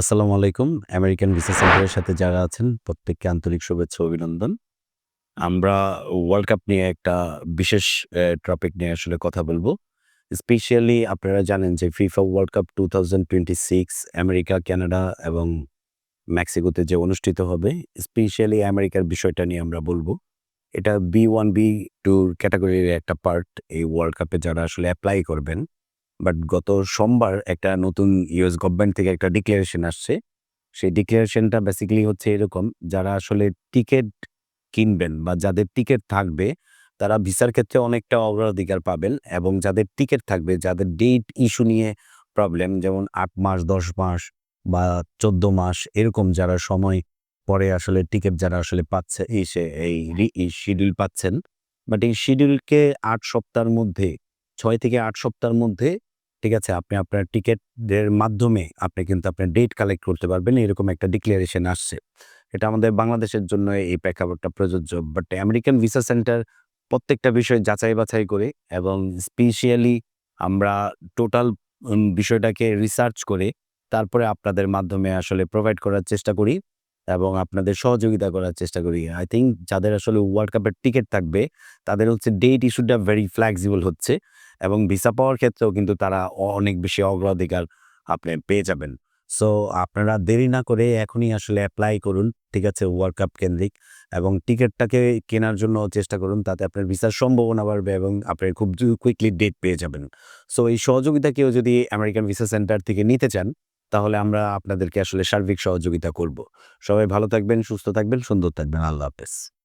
আসসালামু আলাইকুম। American visa সেন্টারের সাথে যারা আছেন প্রত্যেককে আন্তরিক শুভেচ্ছা অভিনন্দন। আমরা ওয়ার্ল্ড কাপ নিয়ে একটা বিশেষ টপিক নিয়ে আসলে কথা বলব। স্পেশালি আপনারা জানেন যে FIFA world cup 2026 America, Canada এবং মেক্সিকোতে যে অনুষ্ঠিত হবে, স্পেশালি আমেরিকার বিষয়টা নিয়ে আমরা বলব। এটা বি ওয়ান বি টুর ক্যাটাগরির একটা পার্ট এই ওয়ার্ল্ড কাপে যারা আসলে অ্যাপ্লাই করবেন। বাট গত সোমবার একটা নতুন ইউএস গভর্নমেন্ট থেকে একটা ডিক্লারেশন আসছে। সেই ডিক্লারেশনটা বেসিক্যালি হচ্ছে এরকম, যারা আসলে টিকেট কিনবেন বা যাদের টিকেট থাকবে, তারা ভিসার ক্ষেত্রে অনেকটা অগ্রাধিকার পাবেন এবং যাদের টিকেট থাকবে, যাদের ডেট ইস্যু নিয়ে প্রবলেম যেমন আট মাস, ১০ মাস বা ১৪ মাস এরকম যারা সময় পরে আসলে টিকেট যারা আসলে পাচ্ছে এই রি ই শিডিউল পাচ্ছেন। বাট এই শিডিউলকে আট সপ্তাহের মধ্যে ছয় থেকে আট সপ্তাহের মধ্যে ঠিক আছে? আপনি আপনার টিকেটের মাধ্যমে আপনি কিন্তু আপনার ডেট কালেক্ট করতে পারবেন। এরকম একটা ডিক্লারেশন আসছে। এটা আমাদের বাংলাদেশের জন্য এই প্রেক্ষাপটটা প্রযোজ্য। বাট আমেরিকান ভিসা সেন্টার প্রত্যেকটা বিষয় যাচাই-বাছাই করে এবং স্পেশিয়ালি আমরা টোটাল বিষয়টাকে রিসার্চ করে তারপরে আপনাদের মাধ্যমে আসলে প্রোভাইড করার চেষ্টা করি এবং আপনাদের সহযোগিতা করার চেষ্টা করি। আই থিঙ্ক যাদের আসলে ওয়ার্ল্ড কাপের টিকিট থাকবে, তাদের হচ্ছে ডেট ইস্যুটা ভেরি ফ্লেক্সিবল হচ্ছে এবং ভিসা পাওয়ার ক্ষেত্রেও কিন্তু তারা অনেক বেশি অগ্রাধিকার আপনি পেয়ে যাবেন। সো আপনারা দেরি না করে এখনই আসলে অ্যাপ্লাই করুন। ঠিক আছে? ওয়ার্ল্ড কাপ কেন্দ্রিক এবং টিকিটটাকে কেনার জন্য চেষ্টা করুন। তাতে আপনার ভিসার সম্ভাবনা বাড়বে এবং আপনি খুব কুইকলি ডেট পেয়ে যাবেন। সো এই সহযোগিতা কেউ যদি আমেরিকান ভিসা সেন্টার থেকে নিতে চান, তাহলে আমরা আপনাদেরকে আসলে সার্বিক সহযোগিতা করব। সবাই ভালো থাকবেন, সুস্থ থাকবেন, সুন্দর থাকবেন। আল্লাহ হাফেজ।